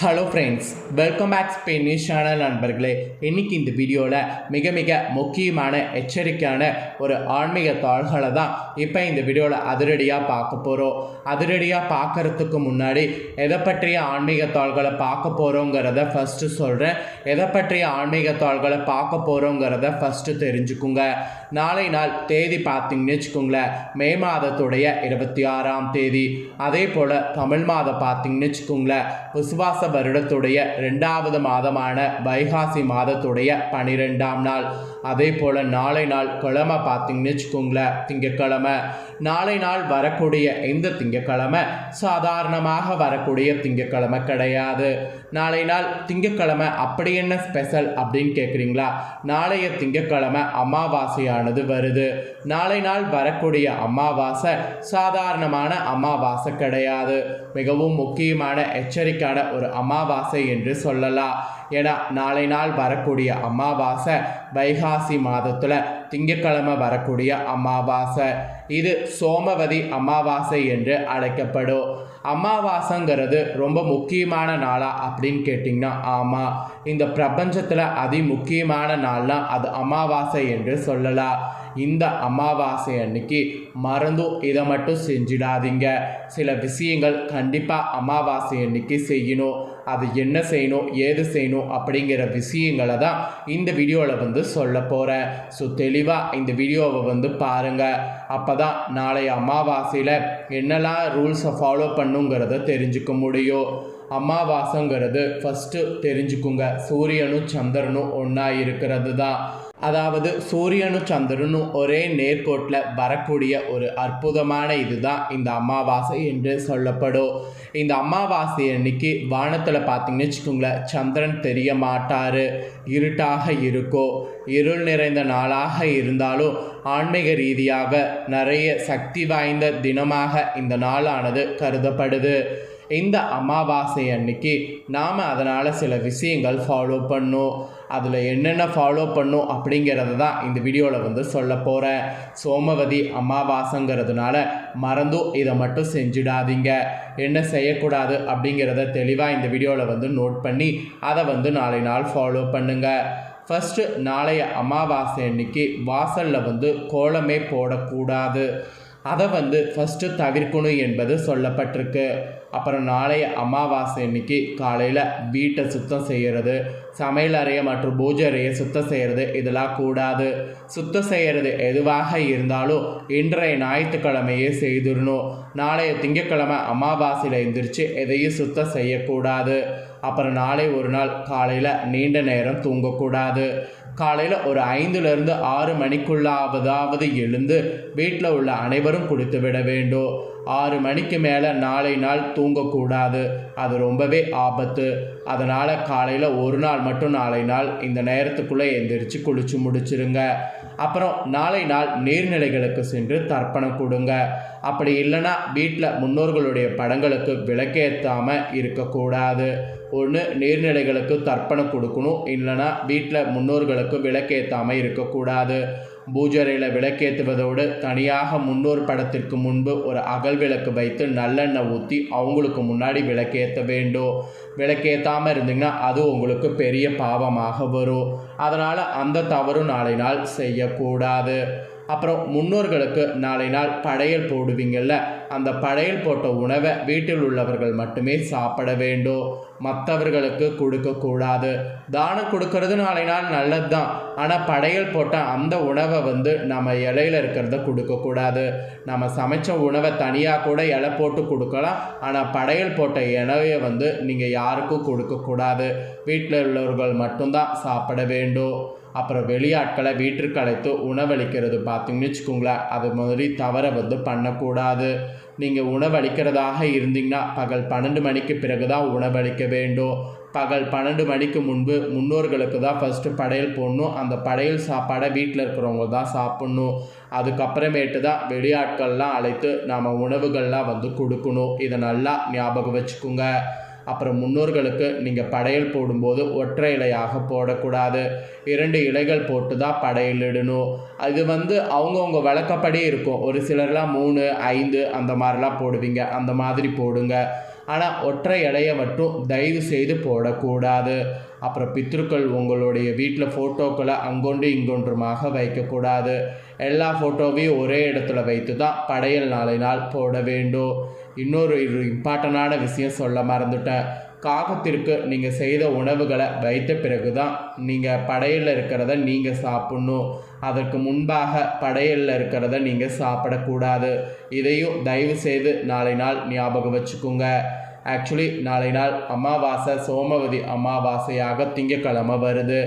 Hello friends welcome back Spain news channel நண்பர்களே. இன்னைக்கு இந்த வீடியோவில் மிக மிக முக்கியமான எச்சரிக்கையான ஒரு ஆன்மீக தாள்களை தான் இப்போ இந்த வீடியோவில் அதிரடியாக பார்க்க போகிறோம் அதிரடியாக பார்க்கறதுக்கு முன்னாடி எதை பற்றிய ஆன்மீக தாள்களை பார்க்க போகிறோங்கிறத ஃபஸ்ட்டு சொல்கிறேன் எதை பற்றிய ஆன்மீக தாள்களை பார்க்க போகிறோங்கிறத ஃபஸ்ட்டு தெரிஞ்சுக்குங்க. நாளை நாள் தேதி பார்த்தீங்கன்னு வச்சுக்கோங்களேன். மே மாதத்துடைய இருபத்தி ஆறாம் தேதி. அதே போல் தமிழ் மாதம் பார்த்தீங்கன்னு வச்சுக்கோங்களேன். விசுவாச வருடத்துடைய ரெண்டாவது மாதமான வைகாசி மாதத்துடைய பனிரெண்டாம் நாள். அதே போல் நாளை நாள் கிழமை பார்த்தீங்கன்னு வச்சுக்கோங்களேன் திங்கக்கிழமை நாளை நாள் வரக்கூடிய இந்த திங்கக்கிழமை சாதாரணமாக வரக்கூடிய திங்கக்கிழமை கிடையாது. நாளை நாள் திங்கக்கிழமை அப்படி என்ன ஸ்பெஷல் அப்படின்னு கேட்குறீங்களா நாளைய திங்கக்கிழமை அமாவாசையானது வருது. நாளை நாள் வரக்கூடிய அமாவாசை சாதாரணமான அமாவாசை கிடையாது. மிகவும் முக்கியமான எச்சரிக்கையான ஒரு அமாவாசை என்று சொல்லலாம் ஏன்னா நாளை நாள் வரக்கூடிய அமாவாசை வைகாசி மாதத்தில் திங்கக்கிழமை வரக்கூடிய அமாவாசை. இது சோமவதி அமாவாசை என்று அழைக்கப்படும். அமாவாசைங்கிறது ரொம்ப முக்கியமான நாளா அப்படின்னு கேட்டிங்கன்னா ஆமாம் இந்த பிரபஞ்சத்தில் அதி முக்கியமான நாள்னா அது அமாவாசை என்று சொல்லலாம் இந்த அமாவாசை அன்னைக்கு மறந்தும் இதை மட்டும் செஞ்சிடாதீங்க. சில விஷயங்கள் கண்டிப்பாக அமாவாசை அன்னைக்கு செய்யணும். அது என்ன செய்யணும் ஏது செய்யணும் அப்படிங்கிற விஷயங்களை தான் இந்த வீடியோவில் வந்து சொல்ல போகிறேன் ஸோ தெளிவாக இந்த வீடியோவை வந்து பாருங்கள் அப்போ தான் நாளைய அமாவாசையில் என்னெல்லாம் ரூல்ஸை ஃபாலோ பண்ணுங்கிறத தெரிஞ்சுக்க முடியும். அமாவாசைங்கிறது ஃபஸ்ட்டு தெரிஞ்சுக்குங்க. சூரியனும் சந்திரனும் ஒன்றா இருக்கிறது தான் அதாவது சூரியனும் சந்திரனும் ஒரே நேர்கோட்டில் வரக்கூடிய ஒரு அற்புதமான இதுதான் இந்த அமாவாசை என்று சொல்லப்படும். இந்த அமாவாசை அன்னைக்கு வானத்தில் பார்த்தீங்கன்னு வச்சுக்கோங்களேன் சந்திரன் தெரிய மாட்டார். இருட்டாக இருக்கும் இருள் நிறைந்த நாளாக இருந்தாலும் ஆன்மீக ரீதியாக நிறைய சக்தி வாய்ந்த தினமாக இந்த நாளானது கருதப்படுது. இந்த அமாவாசை அன்னைக்கு நாம் அதனால் சில விஷயங்கள் ஃபாலோ பண்ணும். அதில் என்னென்ன ஃபாலோ பண்ணும் அப்படிங்கிறத தான் இந்த வீடியோவில் வந்து சொல்ல போகிறேன் சோமவதி அமாவாசைங்கிறதுனால மறந்தும் இதை மட்டும் செஞ்சிடாதீங்க. என்ன செய்யக்கூடாது அப்படிங்கிறத தெளிவாக இந்த வீடியோவில் வந்து நோட் பண்ணி அதை வந்து நாளை நாள் ஃபாலோ பண்ணுங்கள் ஃபஸ்ட்டு நாளைய அமாவாசை அன்னைக்கு வாசலில் வந்து கோலமே போடக்கூடாது. அதை வந்து ஃபஸ்ட்டு தவிர்க்கணும் என்பது சொல்லப்பட்டிருக்கு. அப்புறம் நாளைய அமாவாசை அன்னைக்கு காலையில் வீட்டை சுத்தம் செய்கிறது சமையல் அறையை மற்றும் பூஜை அறையை சுத்தம் செய்கிறது இதெல்லாம் கூடாது. சுத்தம் செய்கிறது எதுவாக இருந்தாலும் இன்றைய ஞாயிற்றுக்கிழமையே செய்திடணும். நாளைய திங்கக்கிழமை அமாவாசையில் எந்திரிச்சு எதையும் சுத்தம் செய்யக்கூடாது. அப்புறம் நாளை ஒரு நாள் காலையில் நீண்ட நேரம் தூங்கக்கூடாது. காலையில் ஒரு ஐந்துலேருந்து ஆறு மணிக்குள்ளாவதாவது எழுந்து வீட்டில் உள்ள அனைவரும் குடித்து விட வேண்டும். ஆறு மணிக்கு மேலே நாளை நாள் தூங்கக்கூடாது. அது ரொம்பவே ஆபத்து. அதனால் காலையில் ஒரு நாள் மட்டும் நாளை நாள் இந்த நேரத்துக்குள்ளே எந்திரிச்சு குளிச்சு முடிச்சிருங்க. அப்புறம் நாளை நாள் நீர்நிலைகளுக்கு சென்று தர்ப்பணம் கொடுங்க. அப்படி இல்லைன்னா வீட்டில் முன்னோர்களுடைய படங்களுக்கு விளக்கேற்றாமல் இருக்கக்கூடாது. ஒன்று நீர்நிலைகளுக்கு தர்ப்பணம் கொடுக்கணும். இல்லைன்னா வீட்டில் முன்னோர்களுக்கு விளக்கேற்றாமல் இருக்கக்கூடாது. பூஜரையில் விளக்கேற்றுவதோடு தனியாக முன்னோர் படத்திற்கு முன்பு ஒரு அகல் விளக்கு வைத்து நல்லெண்ணெய் ஊற்றி அவங்களுக்கு முன்னாடி விளக்கேற்ற வேண்டும். விளக்கேற்றாமல் இருந்தீங்கன்னா அது உங்களுக்கு பெரிய பாவமாக வரும். அதனால் அந்த தவறும் நாளை நாள் செய்யக்கூடாது. அப்புறம் முன்னோர்களுக்கு நாளை நாள் படையல் போடுவீங்கள்ல அந்த படையல் போட்ட உணவை வீட்டில் உள்ளவர்கள் மட்டுமே சாப்பிட வேண்டும். மற்றவர்களுக்கு கொடுக்கக்கூடாது தானம் கொடுக்கறது நாளை நாள் நல்லது தான் ஆனால் படையல் போட்ட அந்த உணவை வந்து நம்ம இலையில இருக்கிறத கொடுக்கக்கூடாது நம்ம சமைச்ச உணவை தனியாக கூட இலை போட்டு கொடுக்கலாம். ஆனால் படையல் போட்ட இலையை வந்து நீங்கள் யாருக்கும் கொடுக்கக்கூடாது. வீட்டில் உள்ளவர்கள் மட்டும்தான் சாப்பிட வேண்டும். அப்புறம் வெளியாட்களை வீட்டிற்கு அழைத்து உணவளிக்கிறது பார்த்தீங்கன்னு வச்சுக்கோங்களேன். அது மாதிரி தவறை வந்து பண்ணக்கூடாது. நீங்கள் உணவளிக்கிறதாக இருந்தீங்கன்னா பகல் பன்னெண்டு மணிக்கு பிறகு தான் உணவளிக்க வேண்டும். பகல் பன்னெண்டு மணிக்கு முன்பு முன்னோர்களுக்கு தான் ஃபஸ்ட்டு படையல் போடணும். அந்த படையல் சாப்பாடை வீட்டில் இருக்கிறவங்க தான் சாப்பிட்ணும். அதுக்கப்புறமேட்டு தான் வெளியாட்கள்லாம் அழைத்து நாம் உணவுகள்லாம் வந்து கொடுக்கணும். இதை நல்லா ஞாபகம் வச்சுக்கோங்க. அப்புறம் முன்னோர்களுக்கு நீங்கள் படையல் போடும்போது ஒற்றை இலையாக போடக்கூடாது. இரண்டு இலைகள் போட்டு தான் படையலிடணும் அது வந்து அவங்கவுங்க வழக்கப்படி இருக்கும். ஒரு சிலர்லாம் மூணு ஐந்து அந்த மாதிரிலாம் போடுவீங்க. அந்த மாதிரி போடுங்க. ஆனால் ஒற்றை இலையை மட்டும் தயவு செய்து போடக்கூடாது. அப்புறம் பித்ருக்கள் உங்களுடைய வீட்டில் ஃபோட்டோக்களை அங்கொன்று இங்கொன்றுமாக வைக்கக்கூடாது. எல்லா ஃபோட்டோவையும் ஒரே இடத்துல வைத்து தான் படையல் நாளை நாள் போட வேண்டும். இன்னொரு இம்பார்ட்டண்டான விஷயம் சொல்ல மறந்துட்டேன். காகத்திற்கு நீங்கள் செய்த உணவுகளை வைத்த பிறகு தான் நீங்கள் படையலில் இருக்கிறத நீங்கள் சாப்பிட்ணும். அதற்கு முன்பாக படையலில் இருக்கிறத நீங்கள் சாப்பிடக்கூடாது. இதையும் தயவு செய்து நாளை நாள் ஞாபகம் வச்சுக்கோங்க. ஆக்சுவலி நாளை நாள் அமாவாசை சோமவதி அமாவாசையாக திங்கக்கிழமை வருது.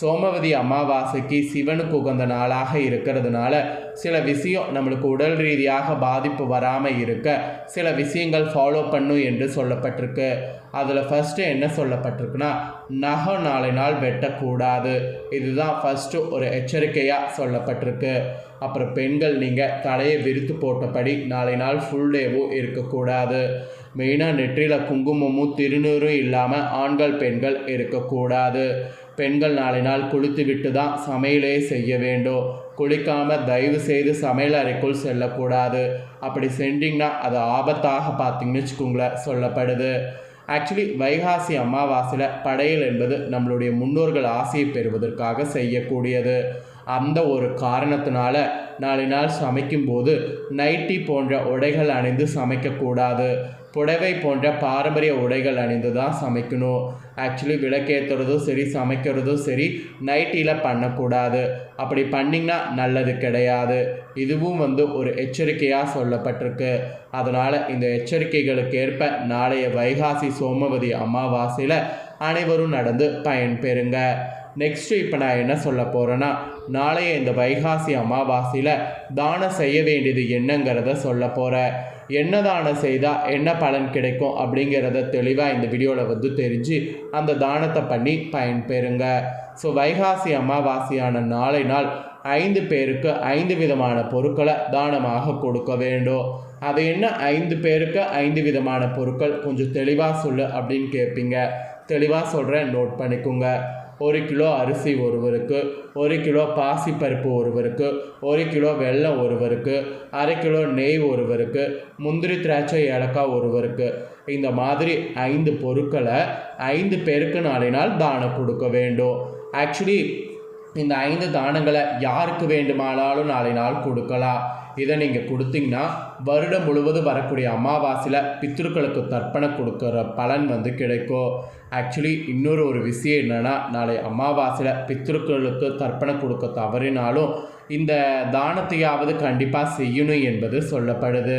சோமவதி அமாவாசைக்கு சிவனுக்கு உகந்த நாளாக இருக்கிறதுனால சில விஷயம் நம்மளுக்கு உடல் ரீதியாக பாதிப்பு வராமல் இருக்க சில விஷயங்கள் ஃபாலோ பண்ணும் என்று சொல்லப்பட்டிருக்கு. அதில் ஃபஸ்ட்டு என்ன சொல்லப்பட்டிருக்குன்னா நகம் நாளை நாள் வெட்டக்கூடாது. இதுதான் ஃபஸ்ட்டு ஒரு எச்சரிக்கையாக சொல்லப்பட்டிருக்கு. அப்புறம் பெண்கள் நீங்கள் தலையை விரித்து போட்டபடி நாளை நாள் ஃபுல் டேவும் இருக்கக்கூடாது. மெயினாக நெற்றியில் குங்குமமும் திருநூறும் இல்லாமல் ஆண்கள் பெண்கள் இருக்கக்கூடாது. பெண்கள் நாளை நாள் குளித்து விட்டு தான் சமையலே செய்ய வேண்டும். குளிக்காமல் தயவு செய்து சமையல் அறைக்குள் செல்லக்கூடாது. அப்படி சென்றிங்கன்னா அது ஆபத்தாக பார்த்தீங்கன்னு வச்சுக்கோங்களேன் சொல்லப்படுது. ஆக்சுவலி வைகாசி அமாவாசையில் படையல் என்பது நம்மளுடைய முன்னோர்கள் ஆசையை பெறுவதற்காக செய்யக்கூடியது. அந்த ஒரு காரணத்தினால நாளை நாள் சமைக்கும்போது நைட்டி போன்ற உடைகள் அணிந்து சமைக்கக்கூடாது. புடவை போன்ற பாரம்பரிய உடைகள் அணிந்து தான் சமைக்கணும். ஆக்சுவலி விளக்கேற்றுறதும் சரி சமைக்கிறதும் சரி நைட்டியில் பண்ணக்கூடாது. அப்படி பண்ணிங்கன்னா நல்லது கிடையாது. இதுவும் வந்து ஒரு எச்சரிக்கையாக சொல்லப்பட்டிருக்கு. அதனால் இந்த எச்சரிக்கைகளுக்கு ஏற்ப நாளைய வைகாசி சோமவதி அமாவாசையில் அனைவரும் நடந்து பயன்பெறுங்க. நெக்ஸ்ட்டு இப்போ நான் என்ன சொல்ல போகிறேன்னா நாளைய இந்த வைகாசி அமாவாசையில் தானம் செய்ய வேண்டியது என்னங்கிறத சொல்ல போகிறேன் என்ன தானம் செய்தால் என்ன பலன் கிடைக்கும் அப்படிங்கிறத தெளிவாக இந்த வீடியோவில் வந்து தெரிஞ்சு அந்த தானத்தை பண்ணி பயன்பெறுங்க. ஸோ வைகாசி அமாவாசையான நாளை நாள் ஐந்து பேருக்கு ஐந்து விதமான பொருட்களை தானமாக கொடுக்க வேண்டும். அது என்ன? ஐந்து பேருக்கு ஐந்து விதமான பொருட்கள் கொஞ்சம் தெளிவாக சொல்லு அப்படின்னு கேட்பீங்க தெளிவாக சொல்கிறேன் நோட் பண்ணிக்கோங்க. ஒரு கிலோ அரிசி ஒருவருக்கு ஒரு கிலோ பாசிப்பருப்பு ஒருவருக்கு ஒரு கிலோ வெல்லம் ஒருவருக்கு அரை கிலோ நெய் ஒருவருக்கு முந்திரி திராட்சை ஏலக்காய் ஒருவருக்கு. இந்த மாதிரி ஐந்து பொருட்களை ஐந்து பேருக்கு நாளை நாள் தானம் கொடுக்க வேண்டும். ஆக்சுவலி இந்த ஐந்து தானங்களை யாருக்கு வேண்டுமானாலும் நாளை நாள் கொடுக்கலாம். இதை நீங்கள் கொடுத்தீங்கன்னா வருடம் முழுவதும் வரக்கூடிய அமாவாசையில் பித்ருக்களுக்கு தர்ப்பணம் கொடுக்குற பலன் வந்து கிடைக்கும். ஆக்சுவலி இன்னொரு ஒரு விஷயம் என்னென்னா நாளை அமாவாசையில் பித்ருக்களுக்கு தர்ப்பணம் கொடுக்க தவறினாலும் இந்த தானத்தையாவது கண்டிப்பாக செய்யணும் என்பது சொல்லப்படுது.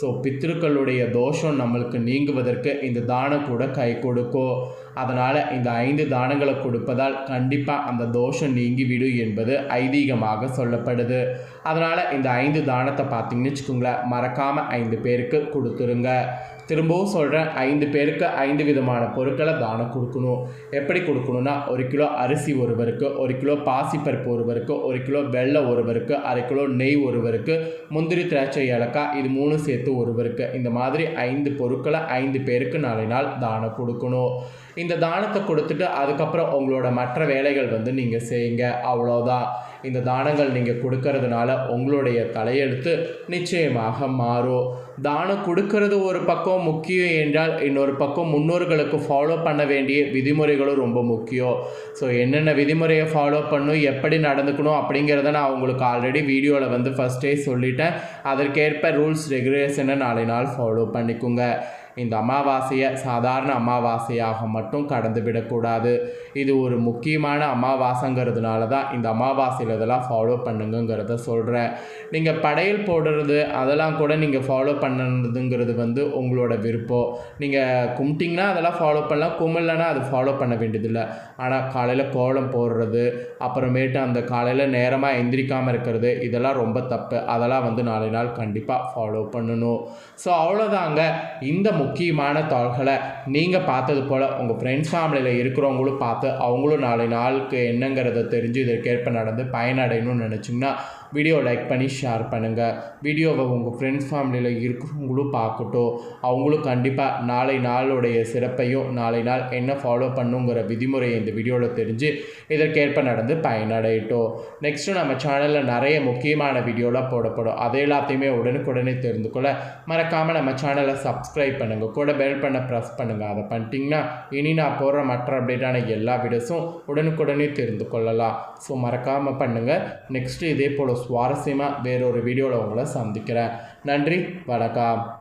ஸோ பித்ருக்களுடைய தோஷம் நம்மளுக்கு நீங்குவதற்கு இந்த தானம் கூட கை கொடுக்கும் அதனால் இந்த ஐந்து தானங்களை கொடுப்பதால் கண்டிப்பாக அந்த தோஷம் நீங்கிவிடும் என்பது ஐதீகமாக சொல்லப்படுது. அதனால் இந்த ஐந்து தானத்தை பார்த்தீங்கன்னு வச்சுக்கோங்களேன் மறக்காமல் ஐந்து பேருக்கு கொடுத்துருங்க. திரும்பவும் சொல்கிறேன் ஐந்து பேருக்கு ஐந்து விதமான பொருட்களை தானம் கொடுக்கணும். எப்படி கொடுக்கணும்னா ஒரு கிலோ அரிசி ஒருவருக்கு ஒரு கிலோ பாசிப்பருப்பு ஒருவருக்கு ஒரு கிலோ வெள்ளம் ஒருவருக்கு அரை கிலோ நெய் ஒருவருக்கு முந்திரி திராட்சை ஏலக்காய் இது மூணு சேர்த்து ஒருவருக்கு. இந்த மாதிரி ஐந்து பொருட்களை ஐந்து பேருக்கு நாளை நாள் தானம் கொடுக்கணும். இந்த தானத்தை கொடுத்துட்டு அதுக்கப்புறம் உங்களோட மற்ற வேலைகள் வந்து நீங்கள் செய்யுங்க. அவ்வளோதான் இந்த தானங்கள் நீங்கள் கொடுக்கறதுனால உங்களுடைய தலையெழுத்து நிச்சயமாக மாறும். தானம் கொடுக்கறது ஒரு பக்கம் முக்கியம் என்றால் இன்னொரு பக்கம் முன்னோர்களுக்கு ஃபாலோ பண்ண வேண்டிய விதிமுறைகளும் ரொம்ப முக்கியம். ஸோ என்னென்ன விதிமுறையை ஃபாலோ பண்ணும் எப்படி நடந்துக்கணும் அப்படிங்கிறத நான் உங்களுக்கு ஆல்ரெடி வீடியோவில் வந்து ஃபஸ்ட்டே சொல்லிட்டேன். அதற்கேற்ப ரூல்ஸ் ரெகுலேஷனை நாளை நாள் ஃபாலோ பண்ணிக்கோங்க. இந்த அமாவாசையை சாதாரண அமாவாசையாக மட்டும் கடந்து விடக்கூடாது. இது ஒரு முக்கியமான அமாவாசைங்கிறதுனால தான் இந்த அமாவாசையில் இதெல்லாம் ஃபாலோ பண்ணுங்கிறத சொல்கிறேன் நீங்கள் படையல் போடுறது அதெல்லாம் கூட நீங்கள் ஃபாலோ பண்ணுறதுங்கிறது வந்து உங்களோட விருப்பம். நீங்கள் கும்பிட்டிங்கன்னா அதெல்லாம் ஃபாலோ பண்ணலாம் கும்பிடலன்னா அது ஃபாலோ பண்ண வேண்டியதில்லை. ஆனால் காலையில் கோலம் போடுறது அப்புறமேட்டு அந்த காலையில் நேரமாக எந்திரிக்காமல் இருக்கிறது இதெல்லாம் ரொம்ப தப்பு. அதெல்லாம் வந்து நாளை நாள் கண்டிப்பாக ஃபாலோ பண்ணணும். ஸோ அவ்வளோதாங்க இந்த முக்கியமான தாள்களை நீங்கள் பார்த்தது போல் உங்கள் ஃப்ரெண்ட்ஸ் ஃபேமிலியில் இருக்கிறவங்களும் பார்த்து அவங்களும் நாளை நாளுக்கு என்னங்கிறத தெரிஞ்சு இதற்கேற்ப நடந்து பயனடையணும்னு நினச்சிங்கன்னா வீடியோ லைக் பண்ணி ஷேர் பண்ணுங்கள் வீடியோவை உங்கள் ஃப்ரெண்ட்ஸ் ஃபேமிலியில் இருக்கிறவங்களும் பார்க்கட்டும். அவங்களும் கண்டிப்பாக நாளை நாளுடைய சிறப்பையும் நாளை நாள் என்ன ஃபாலோ பண்ணுங்கிற விதிமுறையை இந்த வீடியோவில் தெரிஞ்சு இதற்கேற்ப நடந்து பயனடையட்டும். நெக்ஸ்ட்டு நம்ம சேனலில் நிறைய முக்கியமான வீடியோலாம் போடப்படும் அதை எல்லாத்தையுமே உடனுக்குடனே தெரிந்து கொள்ள மறக்காமல் நம்ம சேனலை சப்ஸ்கிரைப் பண்ணுங்கள் கூட பெல் பண்ண ப்ரெஸ் பண்ணுங்கள் அதை பண்ணிட்டீங்கன்னா இனி நான் போடுற மற்ற அப்டேட்டான எல்லா வீடியோஸும் உடனுக்குடனே தெரிந்து கொள்ளலாம். ஸோ மறக்காமல் பண்ணுங்கள் நெக்ஸ்ட்டு இதே போல் சுவாரஸ்யமாக வேறொரு வீடியோவில் உங்களை சந்திக்கிறேன். நன்றி வணக்கம்.